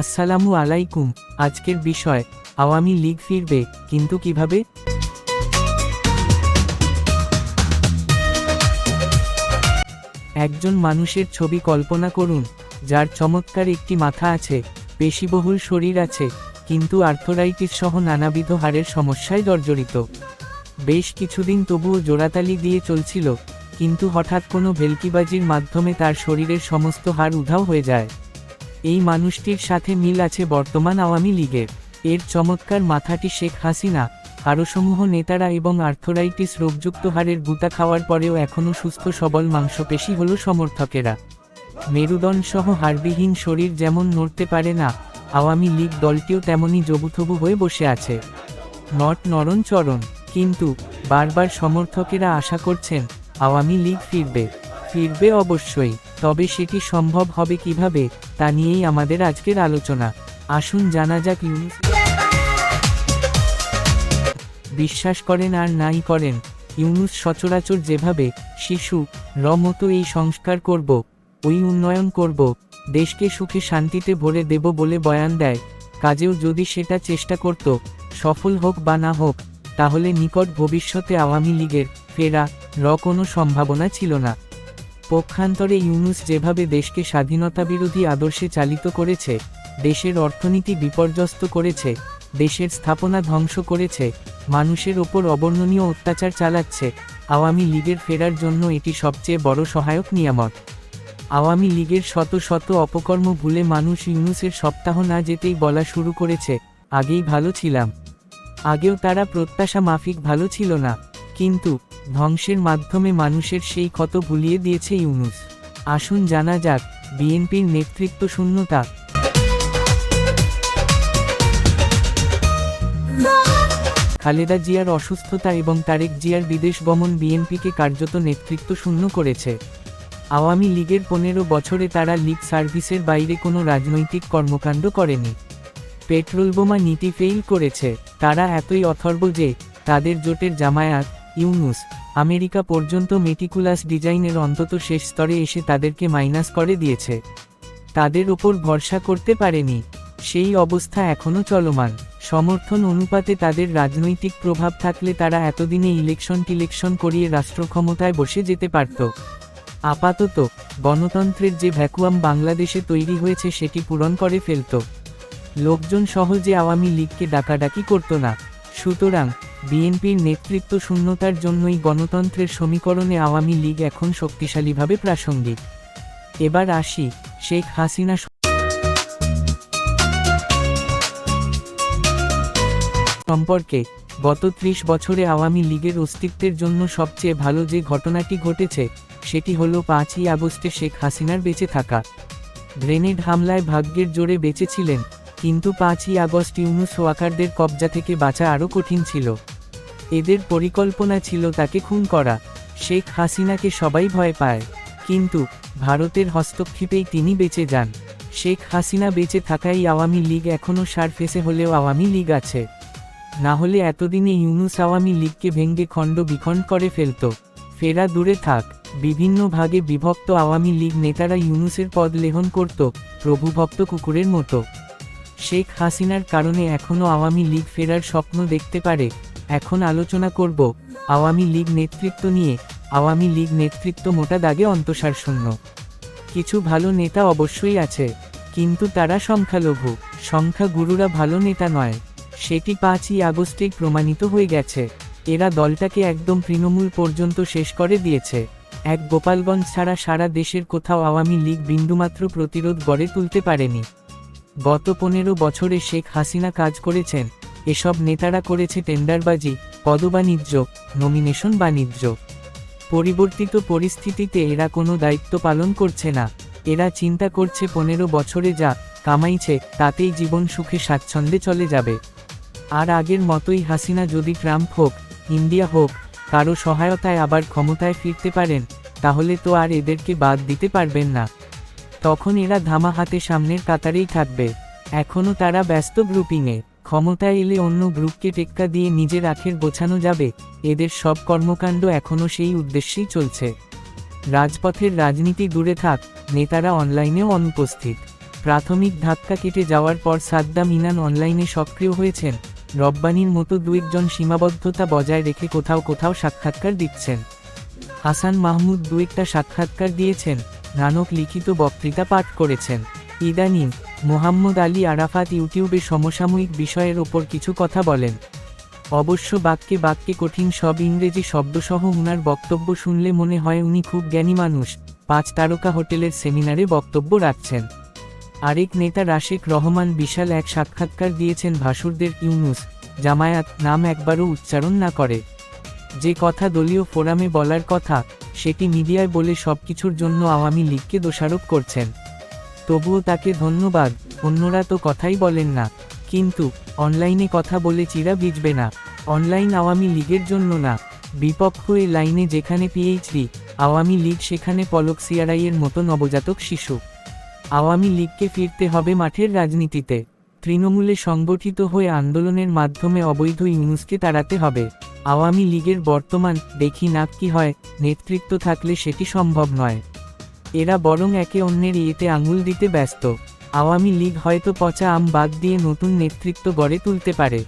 আসসালামু আলাইকুম। আজকের বিষয়, আওয়ামী লীগ ফিরবে, কিন্তু কীভাবে? একজন মানুষের ছবি কল্পনা করুন, যার চমৎকার একটি মাথা আছে, পেশিবহুল শরীর আছে, কিন্তু আর্থরাইটিস সহ নানাবিধ হাড়ের সমস্যায় জর্জরিত। বেশ কিছুদিন তবুও জোড়াতালি দিয়ে চলছিল, কিন্তু হঠাৎ কোনো ভেলকিবাজির মাধ্যমে তার শরীরের সমস্ত হাড় উধাও হয়ে যায়। এই মানুষটির সাথে মিল আছে বর্তমান আওয়ামী লীগের। এর চমৎকার মাথাটি শেখ হাসিনা, আরোসমূহ নেতারা এবং আর্থরাইটিস রোগযুক্ত হাড়ের গুতা খাওয়ার পরেও এখনও সুস্থ সবল মাংসপেশি হল সমর্থকেরা। মেরুদণ্ড সহ হাড়বিহীন শরীর যেমন নড়তে পারে না, আওয়ামী লীগ দলটিও তেমনই জবুথবু হয়ে বসে আছে। নট নরণ চরণ, কিন্তু বারবার সমর্থকেরা আশা করছেন, আওয়ামী লীগ ফিরবে। ফিরবে অবশ্যই, তবে সেটি সম্ভব হবে কীভাবে, তা নিয়েই আমাদের আজকের আলোচনা। আসুন জানা যাক ইউনুস বিশ্বাস করেন আর নাই করেন, ইউনুস সচরাচর যেভাবে, শিশু র মতো এই সংস্কার করব, ওই উন্নয়ন করব, দেশকে সুখে শান্তিতে ভরে দেব বলে বয়ান দেয়, কাজেও যদি সেটা চেষ্টা করত, সফল হোক বা না হোক, তাহলে নিকট ভবিষ্যতে আওয়ামী লীগের ফেরা র কোনো সম্ভাবনা ছিল না। পক্ষান্তরে ইউনুস যেভাবে দেশকে স্বাধীনতা বিরোধী আদর্শে চালিত করেছে, দেশের অর্থনীতি বিপর্যস্ত করেছে, দেশের স্থাপনা ধ্বংস করেছে, মানুষের ওপর অবর্ণনীয় অত্যাচার চালাচ্ছে, আওয়ামী লীগের ফেরার জন্য এটি সবচেয়ে বড় সহায়ক নিয়ামত। আওয়ামী লীগের শত শত অপকর্ম ভুলে মানুষ ইউনুসের সপ্তাহ না যেতেই বলা শুরু করেছে, আগেই ভালো ছিলাম। আগেও তারা প্রত্যাশা মাফিক ভালো ছিল না। কিন্তু ধ্বংসের মাধ্যমে মানুষের সেই ক্ষত ভুলিয়ে দিয়েছে ইউনুস। আসুন জানা যাক, বিএনপির নেতৃত্ব শূন্যতা। খালেদা জিয়ার অসুস্থতা এবং তারেক জিয়ার বিদেশ গমন বিএনপিকে কার্যত নেতৃত্ব শূন্য করেছে। আওয়ামী লীগের পনেরো বছরে তারা লীগ সার্ভিসের বাইরে কোনো রাজনৈতিক কর্মকাণ্ড করেনি। পেট্রোল বোমা নীতি ফেইল করেছে। তারা এতই অথর্ব যে, তাদের জোটের জামায়াত ইউনুস, আমেরিকা পর্যন্ত মেটিকুলাস ডিজাইনের অন্তত শেষ স্তরে এসে তাদেরকে মাইনাস করে দিয়েছে। তাদের ওপর ভরসা করতে পারেনি। সেই অবস্থা এখনও চলমান। সমর্থন অনুপাতে তাদের রাজনৈতিক প্রভাব থাকলে তারা এতদিনে ইলেকশন টিলেকশন করিয়ে রাষ্ট্রক্ষমতায় বসে যেতে পারত। আপাতত, গণতন্ত্রের যে ভ্যাকুয়াম বাংলাদেশে তৈরি হয়েছে সেটি পূরণ করে ফেলত। লোকজন সহজে আওয়ামী লীগকে ডাকাডাকি করত না। সুতরাং, বিএনপির নেতৃত্ব শূন্যতার জন্যই গণতন্ত্রের সমীকরণে আওয়ামী লীগ এখন শক্তিশালীভাবে প্রাসঙ্গিক। এবার আসি, শেখ হাসিনা সম্পর্কে, গত ত্রিশ বছরে আওয়ামী লীগের অস্তিত্বের জন্য সবচেয়ে ভালো যে ঘটনাটি ঘটেছে, সেটি হলো পাঁচই আগস্টে শেখ হাসিনার বেঁচে থাকা। গ্রেনেড হামলায় ভাগ্যের জোরে বেঁচেছিলেন কিন্তু পাঁচই আগস্ট ইউনুস ওয়াকারদের কবজা থেকে বাঁচা আরও কঠিন ছিল। এদের পরিকল্পনা ছিল তাকে খুন করা। শেখ হাসিনাকে সবাই ভয় পায়। কিন্তু ভারতের হস্তক্ষেপেই তিনি বেঁচে যান। শেখ হাসিনা বেঁচে থাকাই আওয়ামী লীগ এখনও সারফেসে হলেও আওয়ামী লীগ আছে। না হলে এতদিনে ইউনুস আওয়ামী লীগকে ভেঙ্গে খণ্ড বিখণ্ড করে ফেলত। ফেরা দূরে থাক, বিভিন্ন ভাগে বিভক্ত আওয়ামী লীগ নেতারা ইউনুসের পদ লেহন করত, প্রভুভক্ত কুকুরের মতো। শেখ হাসিনার কারণে এখনও আওয়ামী লীগ ফেরার স্বপ্ন দেখতে পারে, এখন আলোচনা করব, আওয়ামী লীগ নেতৃত্ব নিয়ে, আওয়ামী লীগ নেতৃত্ব মোটা দাগে অন্তঃসার শূন্য কিছু ভালো নেতা অবশ্যই আছে, কিন্তু তারা সংখ্যালঘু, সংখ্যাগুরুরা ভালো নেতা নয়, সেটি পাঁচই আগস্টেই প্রমাণিত হয়ে গেছে, এরা দলটাকে একদম তৃণমূল পর্যন্ত শেষ করে দিয়েছে, এক গোপালগঞ্জ ছাড়া সারা দেশের কোথাও আওয়ামী লীগ বিন্দুমাত্র প্রতিরোধ গড়ে তুলতে পারেনি। গত পনেরো বছরে শেখ হাসিনা কাজ করেছেন, এসব নেতারা করেছে টেন্ডারবাজি, পদবাণিজ্য নমিনেশন বাণিজ্য। পরিবর্তিত পরিস্থিতিতে এরা কোনো দায়িত্ব পালন করছে না। এরা চিন্তা করছে পনেরো বছরে যা কামাইছে, তাতেই জীবন সুখে স্বাচ্ছন্দ্যে চলে যাবে। আর আগের মতোই হাসিনা যদি ট্রাম্প হোক, ইন্ডিয়া হোক, কারও সহায়তায় আবার ক্ষমতায় ফিরতে পারেন, তাহলে তো আর এদেরকে বাদ দিতে পারবেন না। তখন এরা ধামা হাতে সামনের কাতারেই থাকবে। এখনও তারা ব্যস্ত গ্রুপিংয়ে। ক্ষমতায় এলে অন্য গ্রুপকে টেক্কা দিয়ে নিজের আখের গোছানো যাবে। এদের সব কর্মকাণ্ড এখনও সেই উদ্দেশ্যেই চলছে। রাজপথের রাজনীতি দূরে থাক, নেতারা অনলাইনেও অনুপস্থিত। প্রাথমিক ধাক্কা কেটে যাওয়ার পর সাদ্দাম ইনান অনলাইনে সক্রিয় হয়েছেন। রব্বানির মতো দু একজন সীমাবদ্ধতা বজায় রেখে কোথাও কোথাও সাক্ষাৎকার দিচ্ছেন। হাসান মাহমুদ দু একটা সাক্ষাৎকার দিয়েছেন। নানক লিখিত বক্তৃতা পাঠ করেছেন। ইদানিং মোহাম্মদ আলী আরাফাত ইউটিউবে সমসাময়িক বিষয়ের ওপর কিছু কথা বলেন। অবশ্য বাক্যে বাক্যে কঠিন সব ইংরেজি শব্দসহ উনার বক্তব্য শুনলে মনে হয় উনি খুব জ্ঞানী মানুষ, পাঁচ তারকা হোটেলের সেমিনারে বক্তব্য রাখছেন। আরেক নেতা রাশেক রহমান বিশাল এক সাক্ষাৎকার দিয়েছেন ভাসুরদের ইউনুস, জামায়াত নাম একবারও উচ্চারণ না করে। যে কথা দলীয় ফোরামে বলার কথা, সেটি মিডিয়ায় বলে সবকিছুর জন্য আওয়ামী লীগকে দোষারোপ করছেন। তবুও তাকে ধন্যবাদ, অন্যরা তো কথাই বলেন না। কিন্তু, অনলাইনে কথা বলে চিরা ভিজবে না। অনলাইন আওয়ামী লীগের জন্য না। বিপক্ষ এ লাইনে যেখানে পিএইচডি, আওয়ামী লীগ সেখানে পলক সিয়ারাইয়ের মতো নবজাতক শিশু। আওয়ামী লীগকে ফিরতে হবে মাঠের রাজনীতিতে। তৃণমূলে সংগঠিত হয়ে আন্দোলনের মাধ্যমে অবৈধ ইউনুসকে তাড়াতে হবে। আওয়ামী লীগের বর্তমান দেখি না কি হয়, নেতৃত্ব থাকলে সেটি সম্ভব নয়। এরা বরং একে অন্যের ইয়েতে আঙুল দিতে ব্যস্ত। আওয়ামী লীগ হয়তো পচা আম বাদ দিয়ে নতুন নেতৃত্ব গড়ে তুলতে পারে।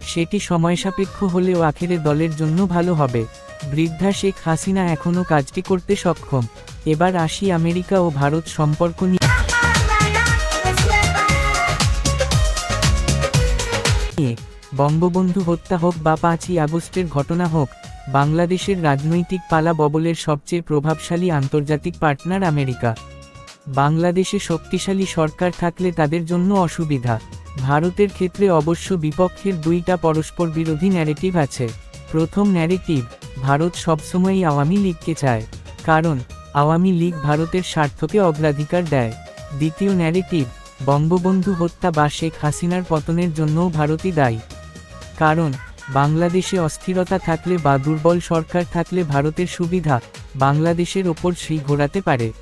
সেটি সময়সাপেক্ষ হলেও আখেরে দলের জন্য ভালো হবে। বৃদ্ধা শেখ হাসিনা এখনও কাজটি করতে সক্ষম। এবার আসি আমেরিকা ও ভারত সম্পর্ক নিয়ে। বঙ্গবন্ধু হত্যা হোক বা পাঁচই আগস্টের ঘটনা হোক, বাংলাদেশের রাজনৈতিক পালা ববলের সবচেয়ে প্রভাবশালী আন্তর্জাতিক পার্টনার আমেরিকা। বাংলাদেশে শক্তিশালী সরকার থাকলে তাদের জন্য অসুবিধা। ভারতের ক্ষেত্রে অবশ্য বিপক্ষের দুইটা পরস্পর বিরোধী ন্যারেটিভ আছে। প্রথম ন্যারেটিভ ভারত সবসময়ই আওয়ামী লীগকে চায়। কারণ, আওয়ামী লীগ ভারতের স্বার্থকে অগ্রাধিকার দেয়। দ্বিতীয় ন্যারেটিভ বঙ্গবন্ধু হত্যা বা শেখ হাসিনার পতনের জন্যও ভারতই দায়ী। কারণ, বাংলাদেশে অস্থিরতা থাকলে বা দুর্বল সরকার থাকলে ভারতের সুবিধা বাংলাদেশের ওপর শ্রী ঘোরাতে পারে।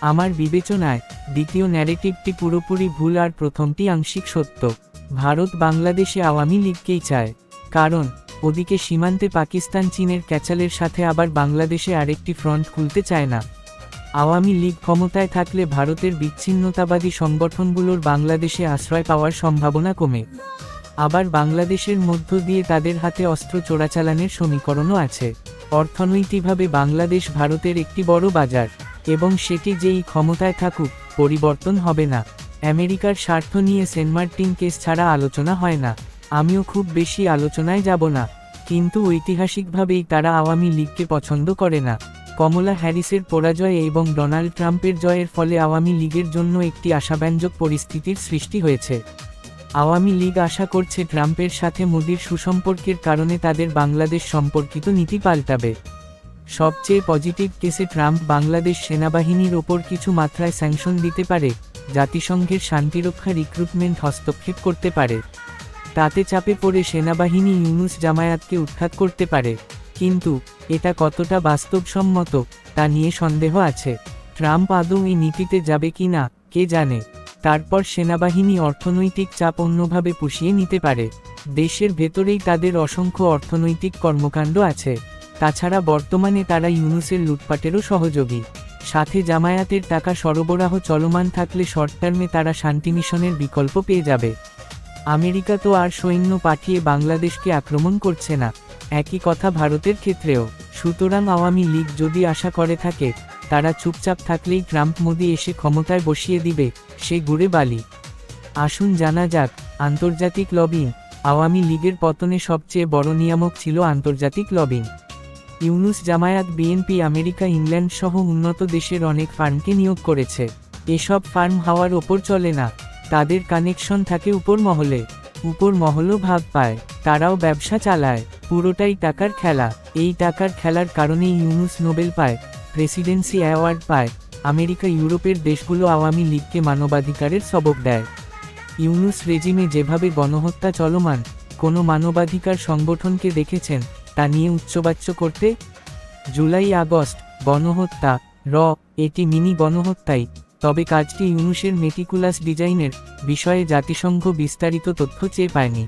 আমার বিবেচনায়, দ্বিতীয় ন্যারেটিভটি পুরোপুরি ভুল আর প্রথমটি আংশিক সত্য। ভারত বাংলাদেশে আওয়ামী লীগকেই চায়। কারণ, ওদিকে সীমান্তে পাকিস্তান চীনের ক্যাচালের সাথে আবার বাংলাদেশে আরেকটি ফ্রন্ট খুলতে চায় না। আওয়ামী লীগ ক্ষমতায় থাকলে ভারতের বিচ্ছিন্নতাবাদী সংগঠনগুলোর বাংলাদেশে আশ্রয় পাওয়ার সম্ভাবনা কমে। আবার বাংলাদেশের মধ্য দিয়ে তাদের হাতে অস্ত্র চোরাচালানের সমীকরণও আছে। অর্থনৈতিকভাবে বাংলাদেশ ভারতের একটি বড় বাজার, এবং সেটি যেই ক্ষমতায় থাকুক, পরিবর্তন হবে না। আমেরিকার স্বার্থ নিয়ে সেন্ট মার্টিন কেস ছাড়া আলোচনা হয় না। আমিও খুব বেশি আলোচনায় যাব না, কিন্তু ঐতিহাসিকভাবেই তারা আওয়ামী লীগকে পছন্দ করে না। কমলা হ্যারিসের পরাজয় এবং ডোনাল্ড ট্রাম্পের জয়ের ফলে আওয়ামী লীগের জন্য একটি আশাব্যঞ্জক পরিস্থিতির সৃষ্টি হয়েছে। আওয়ামী লীগ আশা করছে ট্রাম্পের সাথে মোদির সুসম্পর্কের কারণে তাদের বাংলাদেশ সম্পর্কিত নীতি পাল্টাবে। সবচেয়ে পজিটিভ কেসে ট্রাম্প বাংলাদেশ সেনাবাহিনীর ওপর কিছু মাত্রায় স্যাংশন দিতে পারে, জাতিসংঘের শান্তিরক্ষা রিক্রুটমেন্ট হস্তক্ষেপ করতে পারে। তাতে চাপে পড়ে সেনাবাহিনী ইউনুস জামায়াতকে উৎখাত করতে পারে। কিন্তু, এটা কতটা বাস্তবসম্মত, তা নিয়ে সন্দেহ আছে। ট্রাম্প আদৌ এই নীতিতে যাবে কি না কে জানে? তারপর সেনাবাহিনী অর্থনৈতিক চাপ অন্যভাবে পুষিয়ে নিতে পারে। দেশের ভেতরেই তাদের অসংখ্য অর্থনৈতিক কর্মকাণ্ড আছে। তাছাড়া বর্তমানে তারা ইউনুসের লুটপাটেরও সহযোগী। সাথে জামায়াতের টাকা সরবরাহ চলমান থাকলে শর্ট টার্মে তারা শান্তি মিশনের বিকল্প পেয়ে যাবে। আমেরিকা তো আর সৈন্য পাঠিয়ে বাংলাদেশকে আক্রমণ করছে না। একই কথা ভারতের ক্ষেত্রেও। সুতরাং আওয়ামী লীগ যদি আশা করে থাকে তারা চুপচাপ থাকলেই ট্রাম্প মোদি এসে ক্ষমতায় বসিয়ে দিবে, সে গুড়ে বালি। আসুন জানা যাক, আন্তর্জাতিক লবিং, আওয়ামী লীগের পতনে সবচেয়ে বড় নিয়ামক ছিল আন্তর্জাতিক lobbying. Yunus Jamaat BNP America England সহ উন্নত দেশের অনেক ফার্মকে নিয়োগ করেছে। এসব ফার্ম হাওয়ার ওপর চলে না, তাদের কানেকশন থাকে উপর মহলে। উপর মহলও ভাগ পায়, তারাও ব্যবসা চালায়, পুরোটাই টাকার খেলা। এই টাকার খেলার কারণেই ইউনুস নোবেল পায় প্রেসিডেন্সি অ্যাওয়ার্ড পায়। আমেরিকা ইউরোপের দেশগুলো আওয়ামী লীগকে মানবাধিকারের সবক দেয়। ইউনুস রেজিমে যেভাবে গণহত্যা চলমান, কোনো মানবাধিকার সংগঠনকে দেখেছেন, তা নিয়ে উচ্চবাচ্য করতে জুলাই আগস্ট, গণহত্যা, র, এটি মিনি গণহত্যাই। তবে কাজটি ইউনুসের মেটিকুলাস ডিজাইনের বিষয়ে জাতিসংঘ বিস্তারিত তথ্য চেয়ে পায়নি।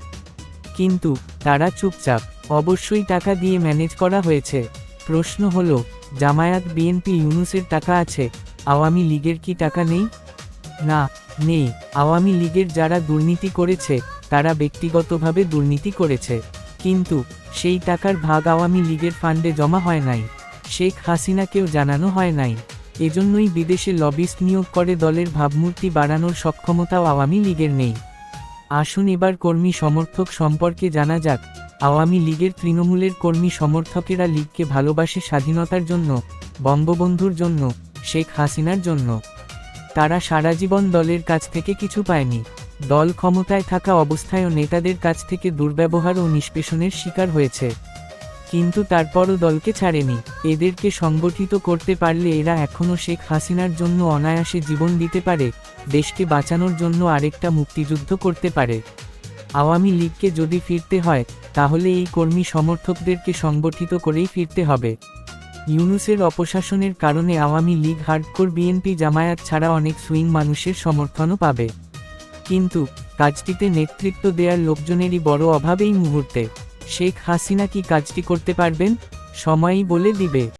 কিন্তু তারা চুপচাপ, অবশ্যই টাকা দিয়ে ম্যানেজ করা হয়েছে। প্রশ্ন হল জামায়াত বিএনপি ইউনুসের টাকা আছে, আওয়ামী লীগের কি টাকা নেই? না, নেই। আওয়ামী লীগের যারা দুর্নীতি করেছে, তারা ব্যক্তিগতভাবে দুর্নীতি করেছে। কিন্তু, সেই টাকার ভাগ আওয়ামী লীগের ফান্ডে জমা হয় নাই। শেখ হাসিনাকেও জানানো হয় নাই। এজন্যই বিদেশে লবিস্ট নিয়োগ করে দলের ভাবমূর্তি বাড়ানোর সক্ষমতাও আওয়ামী লীগের নেই। আসুন এবার কর্মী সমর্থক সম্পর্কে জানা যাক। আওয়ামী লীগের তৃণমূলের কর্মী সমর্থকেরা লীগকে ভালোবাসে স্বাধীনতার জন্য, বঙ্গবন্ধুর জন্য, শেখ হাসিনার জন্য। তারা সারা জীবন দলের কাছ থেকে কিছু পায়নি। দল ক্ষমতায় থাকা অবস্থায়ও নেতাদের কাছ থেকে দুর্ব্যবহার ও নিষ্পেষণের শিকার হয়েছে। কিন্তু তারপরও দলকে ছাড়েনি। এদেরকে সংগঠিত করতে পারলে এরা এখনও শেখ হাসিনার জন্য অনায়াসে জীবন দিতে পারে, দেশকে বাঁচানোর জন্য আরেকটা মুক্তিযুদ্ধ করতে পারে। আওয়ামী লীগকে যদি ফিরতে হয়, তাহলে এই কর্মী সমর্থকদেরকে সংগঠিত করেই ফিরতে হবে। ইউনুসের অপশাসনের কারণে Awami League hardcore BNP Jamaat ছাড়া অনেক সুইং মানুষের সমর্থনও পাবে। কিন্তু, কাজটিতে নেতৃত্ব দেওয়ার লোকজনেরই বড় অভাব এই মুহূর্তে। শেখ হাসিনা কি কাজটি করতে পারবেন? সময়ই বলে দিবে।